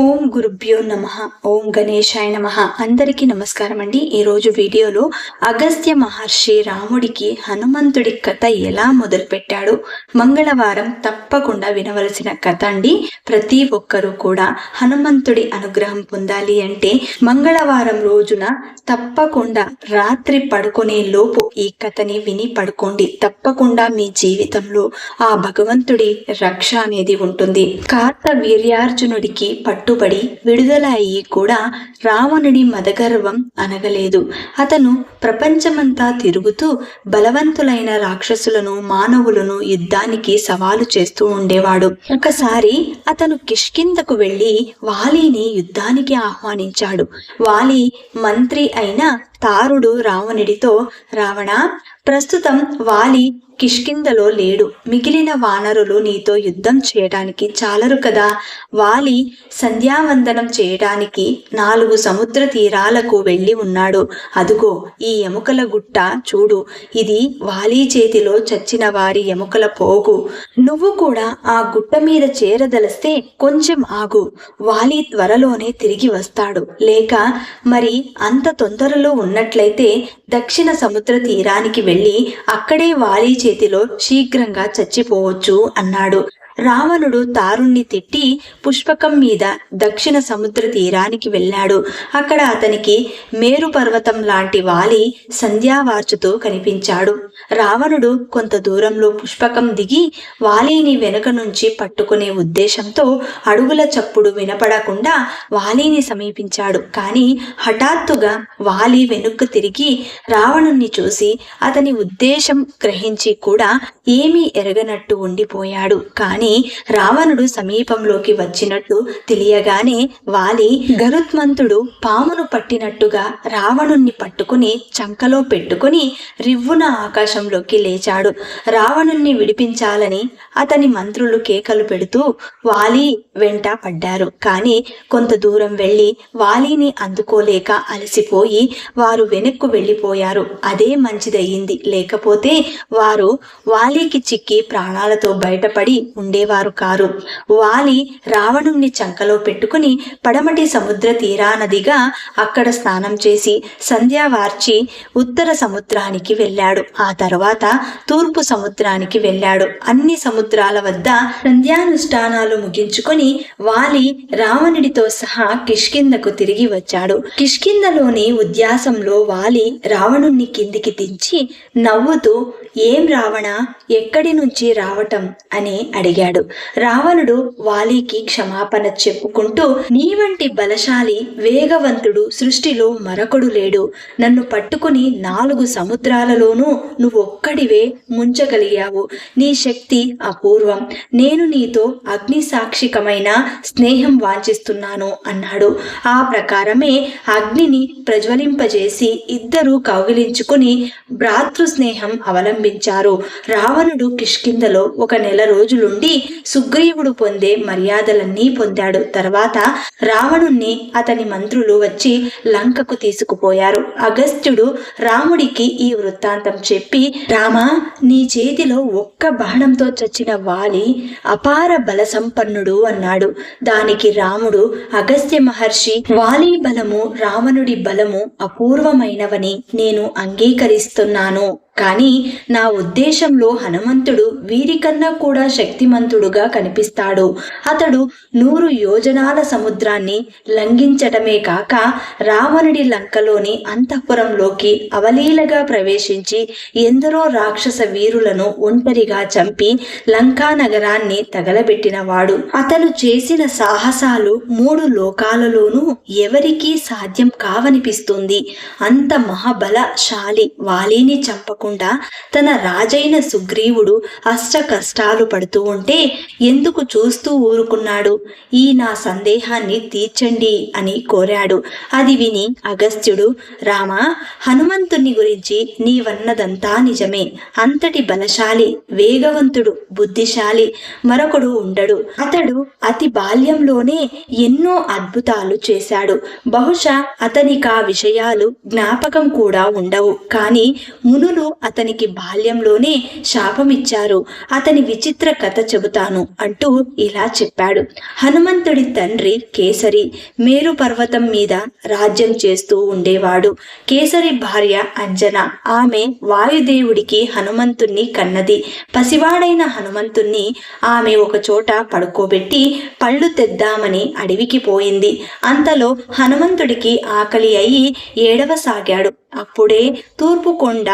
ఓం గురుభ్యో నమ. ఓం గణేశాయ నమ. అందరికీ నమస్కారం అండి. ఈరోజు వీడియోలో అగస్త్య మహర్షి రాముడికి హనుమంతుడి కథ ఎలా మొదలుపెట్టాడు? మంగళవారం తప్పకుండా వినవలసిన కథ అండి. ప్రతి ఒక్కరూ కూడా హనుమంతుడి అనుగ్రహం పొందాలి అంటే మంగళవారం రోజున తప్పకుండా రాత్రి పడుకునే లోపు ఈ కథని విని పడుకోండి. తప్పకుండా మీ జీవితంలో ఆ భగవంతుడి రక్ష అనేది ఉంటుంది. కార్త వీర్యార్జునుడికి పట్టు పట్టుబడి విడుదల అయ్యి కూడా రావణుడి మదగర్వం అనగలేదు. అతను ప్రపంచమంతా తిరుగుతూ బలవంతులైన రాక్షసులను మానవులను యుద్ధానికి సవాలు చేస్తూ ఉండేవాడు. ఒకసారి అతను కిష్కిందకు వెళ్ళి వాలిని యుద్ధానికి ఆహ్వానించాడు. వాలి మంత్రి అయిన తారుడు రావణుడితో రావణ ప్రస్తుతం వాలి కిష్కిందలో లేడు. మిగిలిన వానరులు నీతో యుద్ధం చేయడానికి చాలరు కదా? వాలి సంధ్యావందనం చేయడానికి నాలుగు సముద్ర తీరాలకు వెళ్ళి ఉన్నాడు. అదుగో ఈ ఎముకల గుట్ట చూడు. ఇది వాలి చేతిలో చచ్చిన వారి ఎముకల పోగు. నువ్వు కూడా ఆ గుట్ట మీద చేరదలిస్తే కొంచెం ఆగు. వాలి త్వరలోనే తిరిగి వస్తాడు. లేక మరి అంత తొందరలో ఉన్నట్లయితే దక్షిణ సముద్ర తీరానికి వెళ్ళి అక్కడే వాలి చేతిలో శీఘ్రంగా చచ్చిపోవచ్చు అన్నాడు. రావణుడు తారుణ్ణి తిట్టి పుష్పకం మీద దక్షిణ సముద్ర తీరానికి వెళ్ళాడు. అక్కడ అతనికి మేరు పర్వతం లాంటి వాలి సంధ్యావార్చుతో కనిపించాడు. రావణుడు కొంత దూరంలో పుష్పకం దిగి వాలిని వెనుక నుంచి పట్టుకునే ఉద్దేశంతో అడుగుల చప్పుడు వినపడకుండా వాలిని సమీపించాడు. కానీ హఠాత్తుగా వాలి వెనుక్కు తిరిగి రావణుణ్ణి చూసి అతని ఉద్దేశం గ్రహించి కూడా ఏమీ ఎరగనట్టు ఉండిపోయాడు. కానీ రావణుడు సమీపంలోకి వచ్చినట్టు తెలియగానే వాలి గరుత్మంతుడు పామును పట్టినట్టుగా రావణుణ్ణి పట్టుకుని చంకలో పెట్టుకుని రివ్వున ఆకాశంలోకి లేచాడు. రావణుణ్ణి విడిపించాలని అతని మంత్రులు కేకలు పెడుతూ వాలి వెంట పడ్డారు. కానీ కొంత దూరం వెళ్ళి వాలిని అందుకోలేక అలసిపోయి వారు వెనక్కు వెళ్ళిపోయారు. అదే మంచిదయ్యింది. లేకపోతే వారు వాలికి చిక్కి ప్రాణాలతో బయటపడి ఉండే ఉండేవారు కారు. వాలి రావణుణ్ణి చంకలో పెట్టుకుని పడమటి సముద్ర తీరానదిగా అక్కడ స్నానం చేసి సంధ్యావార్చి ఉత్తర సముద్రానికి వెళ్ళాడు. ఆ తర్వాత తూర్పు సముద్రానికి వెళ్ళాడు. అన్ని సముద్రాల వద్ద సంధ్యానుష్ఠానాలు ముగించుకొని వాలి రావణుడితో సహా కిష్కిందకు తిరిగి వచ్చాడు. కిష్కిందలోని ఉద్యాసంలో వాలి రావణుణ్ణి కిందికి దించి నవ్వుతూ ఏం రావణ? ఎక్కడి నుంచి రావటం? అని అడిగాడు. రావణుడు వాలీకి క్షమాపణ చెప్పుకుంటూ నీ వంటి బలశాలి వేగవంతుడు సృష్టిలో మరొకడు లేడు. నన్ను పట్టుకుని నాలుగు సముద్రాలలోనూ నువ్వొక్కడివే ముంచగలిగావు. నీ శక్తి అపూర్వం. నేను నీతో అగ్ని సాక్షికమైన స్నేహం వాంఛిస్తున్నాను అన్నాడు. ఆ ప్రకారమే అగ్నిని ప్రజ్వలింపజేసి ఇద్దరూ కౌగిలించుకుని భ్రాతృ స్నేహం ప్రారంభించారు. రావణుడు కిష్కిందలో ఒక నెల రోజులుండి సుగ్రీవుడు పొందే మర్యాదలన్నీ పొందాడు. తర్వాత రావణుణ్ణి అతని మంత్రులు వచ్చి లంకకు తీసుకుపోయారు. అగస్త్యుడు రాముడికి ఈ వృత్తాంతం చెప్పి రామ నీ చేతిలో ఒక్క బాణంతో చచ్చిన వాలి అపార బల సంపన్నుడు అన్నాడు. దానికి రాముడు అగస్త్య మహర్షి వాలి బలము రావణుడి బలము అపూర్వమైనవని నేను అంగీకరిస్తున్నాను. కానీ నా ఉద్దేశంలో హనుమంతుడు వీరికన్నా కూడా శక్తిమంతుడుగా కనిపిస్తాడు. అతడు నూరు యోజనాల సముద్రాన్ని లంఘించటమే కాక రావణుడి లంకలోని అంతఃపురంలోకి అవలీలగా ప్రవేశించి ఎందరో రాక్షస వీరులను ఒంటరిగా చంపి లంకా నగరాన్ని తగలబెట్టినవాడు. అతను చేసిన సాహసాలు మూడు లోకాలలోనూ ఎవరికీ సాధ్యం కావనిపిస్తుంది. అంత మహాబలశాలి వాలిని చంపకుండా కాకుండా తన రాజైన సుగ్రీవుడు అష్ట కష్టాలు పడుతూ ఉంటే ఎందుకు చూస్తూ ఊరుకున్నాడు? ఈ నా సందేహాన్ని తీర్చండి అని కోరాడు. అది విని అగస్త్యుడు రామ హనుమంతుని గురించి నీవన్నదంతా నిజమే. అంతటి బలశాలి వేగవంతుడు బుద్ధిశాలి మరొకడు ఉండడు. అతడు అతి బాల్యంలోనే ఎన్నో అద్భుతాలు చేశాడు. బహుశా అతనికి ఆ విషయాలు జ్ఞాపకం కూడా ఉండవు. కానీ మునులు అతనికి బాల్యంలోనే శాపమిచ్చారు. అతని విచిత్ర కథ చెబుతాను అంటూ ఇలా చెప్పాడు. హనుమంతుడి తండ్రి కేసరి మేరు పర్వతం మీద రాజ్యం చేస్తూ ఉండేవాడు. కేసరి భార్య అంజన. ఆమె వాయుదేవుడికి హనుమంతుణ్ణి కన్నది. పసివాడైన హనుమంతుణ్ణి ఆమె ఒక చోట పడుకోబెట్టి పళ్ళు తెద్దామని అడవికి పోయింది. అంతలో హనుమంతుడికి ఆకలి అయి ఏడవసాగాడు. అప్పుడే తూర్పు కొండ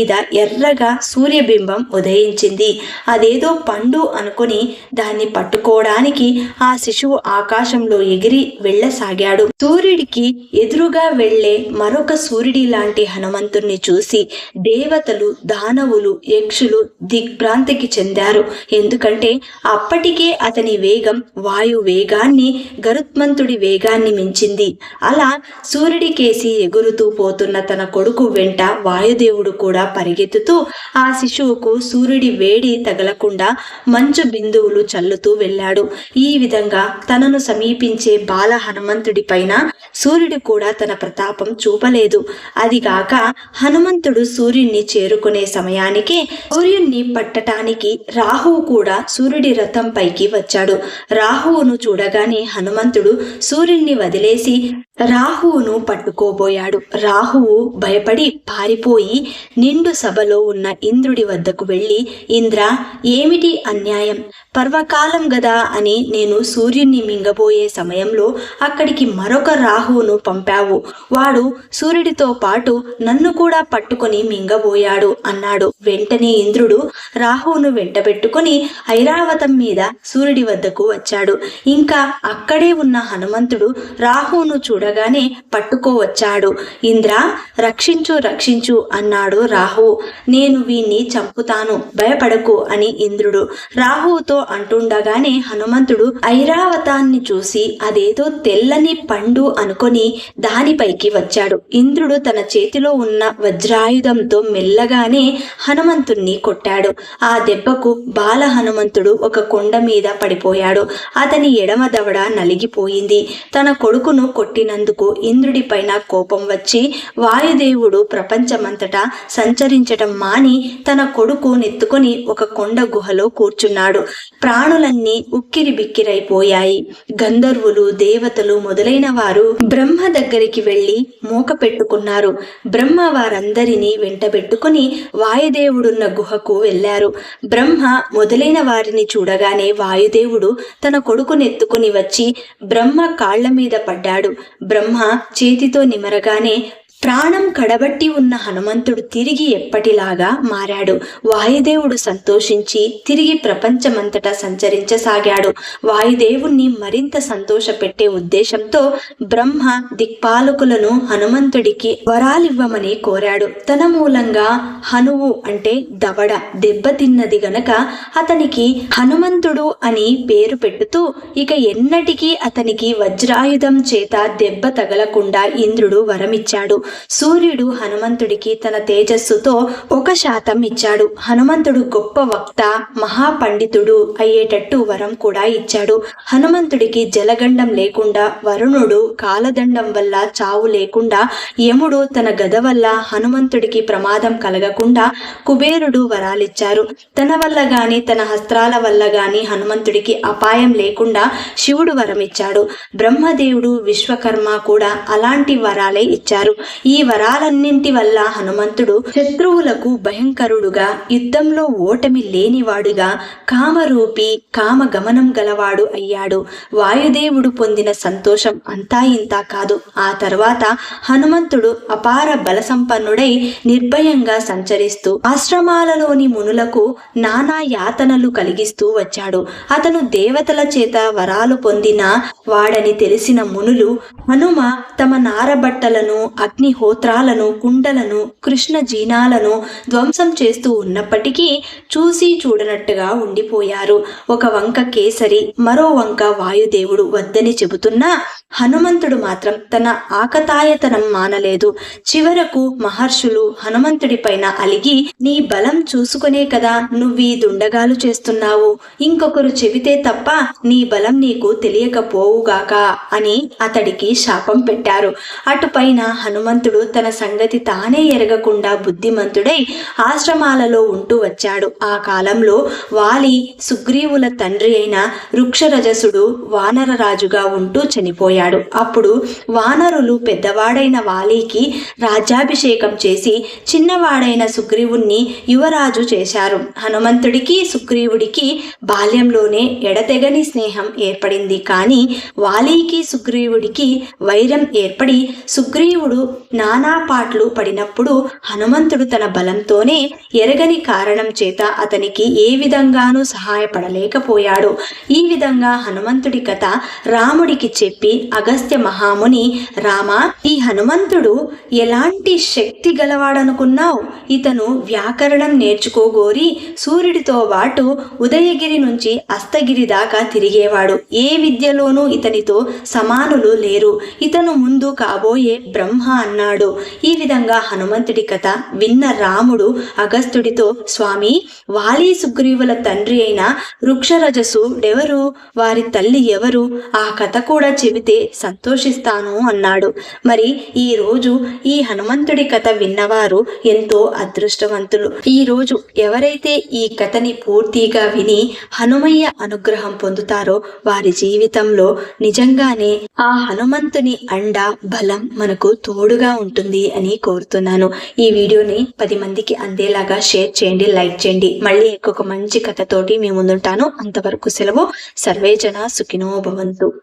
మీద ఎర్రగా సూర్యబింబం ఉదయించింది. అదేదో పండు అనుకుని దాన్ని పట్టుకోవడానికి ఆ శిశువు ఆకాశంలో ఎగిరి వెళ్ళసాగాడు. సూర్యుడికి ఎదురుగా వెళ్ళే మరొక సూర్యుడి లాంటి హనుమంతుణ్ణి చూసి దేవతలు దానవులు యక్షులు దిగ్భ్రాంతికి చెందారు. ఎందుకంటే అప్పటికే అతని వేగం వాయు వేగాన్ని గరుత్మంతుడి వేగాన్ని మించింది. అలా సూర్యుడికేసి ఎగురుతూ పోతున్న తన కొడుకు వెంట వాయుదేవుడు కూడా పరిగెత్తుతూ ఆ శిశువుకు సూర్యుడి వేడి తగలకుండా మంచు బిందువులు చల్లుతూ వెళ్ళాడు. ఈ విధంగా తనను సమీపించే బాల హనుమంతుడి పైన సూర్యుడు కూడా తన ప్రతాపం చూపలేదు. అదిగాక హనుమంతుడు సూర్యుణ్ణి చేరుకునే సమయానికి సూర్యుణ్ణి పట్టటానికి రాహువు కూడా సూర్యుడి రథం పైకి వచ్చాడు. రాహువును చూడగానే హనుమంతుడు సూర్యుణ్ణి వదిలేసి రాహువును పట్టుకోబోయాడు. రాహువు భయపడి పారిపోయి నిండు సభలో ఉన్న ఇంద్రుడి వద్దకు వెళ్ళి ఇంద్ర ఏమిటి అన్యాయం? పర్వకాలం గదా అని నేను సూర్యుణ్ణి మింగబోయే సమయంలో అక్కడికి మరొక రాహువును పంపావు. వాడు సూర్యుడితో పాటు నన్ను కూడా పట్టుకొని మింగబోయాడు అన్నాడు. వెంటనే ఇంద్రుడు రాహువును వెంటబెట్టుకుని ఐరావతం మీద సూర్యుడి వద్దకు వచ్చాడు. ఇంకా అక్కడే ఉన్న హనుమంతుడు రాహువును చూడగానే పట్టుకోవచ్చాడు. ఇంద్ర రక్షించు రక్షించు అన్నాడు రాహువు నేను వీణ్ణి చంపుతాను. భయపడకు అని ఇంద్రుడు రాహువుతో అంటుండగానే హనుమంతుడు ఐరావతాన్ని చూసి అదేదో తెల్లని పండు అనుకొని దానిపైకి వచ్చాడు. ఇంద్రుడు తన చేతిలో ఉన్న వజ్రాయుధంతో మెల్లగానే హనుమంతుణ్ణి కొట్టాడు. ఆ దెబ్బకు బాల హనుమంతుడు ఒక కొండ మీద పడిపోయాడు. అతని ఎడమ దవడ నలిగిపోయింది. తన కొడుకును కొట్టిన ఇంద్రుడి పైన కోపం వచ్చి వాయుదేవుడు ప్రపంచమంతటా సంచరించటం మాని తన కొడుకు నెత్తుకొని ఒక కొండ గుహలో కూర్చున్నాడు. ప్రాణులన్నీ ఉక్కిరి బిక్కిరైపోయాయి. గంధర్వులు దేవతలు మొదలైన వారు బ్రహ్మ దగ్గరికి వెళ్ళి మూక పెట్టుకున్నారు. బ్రహ్మ వారందరినీ వెంటబెట్టుకుని వాయుదేవుడున్న గుహకు వెళ్ళారు. బ్రహ్మ మొదలైన వారిని చూడగానే వాయుదేవుడు తన కొడుకునెత్తుకుని వచ్చి బ్రహ్మ కాళ్ళ మీద పడ్డాడు. బ్రహ్మ చేతితో నిమరగానే ప్రాణం కడబట్టి ఉన్న హనుమంతుడు తిరిగి ఎప్పటిలాగా మారాడు. వాయుదేవుడు సంతోషించి తిరిగి ప్రపంచమంతటా సంచరించసాగాడు. వాయుదేవుణ్ణి మరింత సంతోషపెట్టే ఉద్దేశంతో బ్రహ్మ దిక్పాలకులను హనుమంతుడికి వరాలివ్వమని కోరాడు. తన మూలంగా హనువు అంటే దవడ దెబ్బతిన్నది గనక అతనికి హనుమంతుడు అని పేరు పెట్టుతూ ఇక ఎన్నటికీ అతనికి వజ్రాయుధం చేత దెబ్బ తగలకుండా ఇంద్రుడు వరమిచ్చాడు. సూర్యుడు హనుమంతుడికి తన తేజస్సుతో ఒక శాతం ఇచ్చాడు. హనుమంతుడు గొప్ప వక్త మహాపండితుడు అయ్యేటట్టు వరం కూడా ఇచ్చాడు. హనుమంతుడికి జలగండం లేకుండా వరుణుడు కాలదండం వల్ల చావు లేకుండా యముడు తన గద వల్ల హనుమంతుడికి ప్రమాదం కలగకుండా కుబేరుడు వరాలిచ్చారు. తన వల్ల గాని తన హస్త్రాల వల్ల గాని హనుమంతుడికి అపాయం లేకుండా శివుడు వరమిచ్చాడు. బ్రహ్మదేవుడు విశ్వకర్మ కూడా అలాంటి వరాలే ఇచ్చారు. ఈ వరాలన్నింటి వల్ల హనుమంతుడు శత్రువులకు భయంకరుడుగా యుద్ధంలో ఓటమి లేనివాడుగా కామరూపి కామ గమనం గలవాడు అయ్యాడు. వాయుదేవుడు పొందిన సంతోషం అంతా ఇంతా కాదు. ఆ తర్వాత హనుమంతుడు అపార బల సంపన్నుడై నిర్భయంగా సంచరిస్తూ ఆశ్రమాలలోని మునులకు నానా యాతనలు కలిగిస్తూ వచ్చాడు. అతను దేవతల చేత వరాలు పొందిన వాడని తెలిసిన మునులు హనుమ తమ నారబట్టలను అగ్ని అగ్నిహోత్రాలను కుండలను కృష్ణ జీనాలను ధ్వంసం చేస్తూ ఉన్నప్పటికీ చూసి చూడనట్టుగా ఉండిపోయారు. ఒక వంక కేసరి మరో వంక వాయుదేవుడు వద్దని చెబుతున్నా హనుమంతుడు మాత్రం తన ఆకతాయతనం మానలేదు. చివరకు మహర్షులు హనుమంతుడి పైన అలిగి నీ బలం చూసుకునే కదా నువ్వీ దుండగాలు చేస్తున్నావు. ఇంకొకరు చెబితే తప్ప నీ బలం నీకు తెలియకపోవుగాక అని అతడికి శాపం పెట్టారు. అటుపైన హనుమంతుడు తన సంగతి తానే ఎరగకుండా బుద్ధిమంతుడై ఆశ్రమాలలో ఉంటూ వచ్చాడు. ఆ కాలంలో వాలి సుగ్రీవుల తండ్రి అయిన వృక్షరజసుడు వానరరాజుగా ఉంటూ చనిపోయాడు. అప్పుడు వానరులు పెద్దవాడైన వాలీకి రాజ్యాభిషేకం చేసి చిన్నవాడైన సుగ్రీవుణ్ణి యువరాజు చేశారు. హనుమంతుడికి సుగ్రీవుడికి బాల్యంలోనే ఎడతెగని స్నేహం ఏర్పడింది. కానీ వాలీకి సుగ్రీవుడికి వైరం ఏర్పడి సుగ్రీవుడు నానా పాటలు పడినప్పుడు హనుమంతుడు తన బలంతోనే ఎరగని కారణం చేత అతనికి ఏ విధంగానూ సహాయపడలేకపోయాడు. ఈ విధంగా హనుమంతుడి కథ రాముడికి చెప్పి అగస్త్య మహాముని రామ ఈ హనుమంతుడు ఎలాంటి శక్తి గలవాడనుకున్నావు? ఇతను వ్యాకరణం నేర్చుకోగోరి సూర్యుడితో పాటు ఉదయగిరి నుంచి అస్తగిరి దాకా తిరిగేవాడు. ఏ విద్యలోనూ ఇతనితో సమానులు లేరు. ఇతను ముందు కాబోయే బ్రహ్మ అన్నాడు. ఈ విధంగా హనుమంతుడి కథ విన్న రాముడు అగస్త్యుడితో స్వామి వాలి సుగ్రీవుల తండ్రి అయిన వృక్షరజసు ఎవరు? వారి తల్లి ఎవరు? ఆ కథ కూడా చెబితే సంతోషిస్తాను అన్నాడు. మరి ఈ రోజు ఈ హనుమంతుడి కథ విన్నవారు ఎంతో అదృష్టవంతులు. ఈ రోజు ఎవరైతే ఈ కథని పూర్తిగా విని హనుమయ్య అనుగ్రహం పొందుతారో వారి జీవితంలో నిజంగానే ఆ హనుమంతుని అండ బలం మనకు తోడుగా ఉంటుంది అని కోరుతున్నాను. ఈ వీడియోని పది మందికి అందేలాగా షేర్ చేయండి లైక్ చేయండి. మళ్ళీ ఇంకొక మంచి కథతోటి మీ ముందుంటాను. అంతవరకు సెలవు. సర్వే జన సుఖినో భవంతు.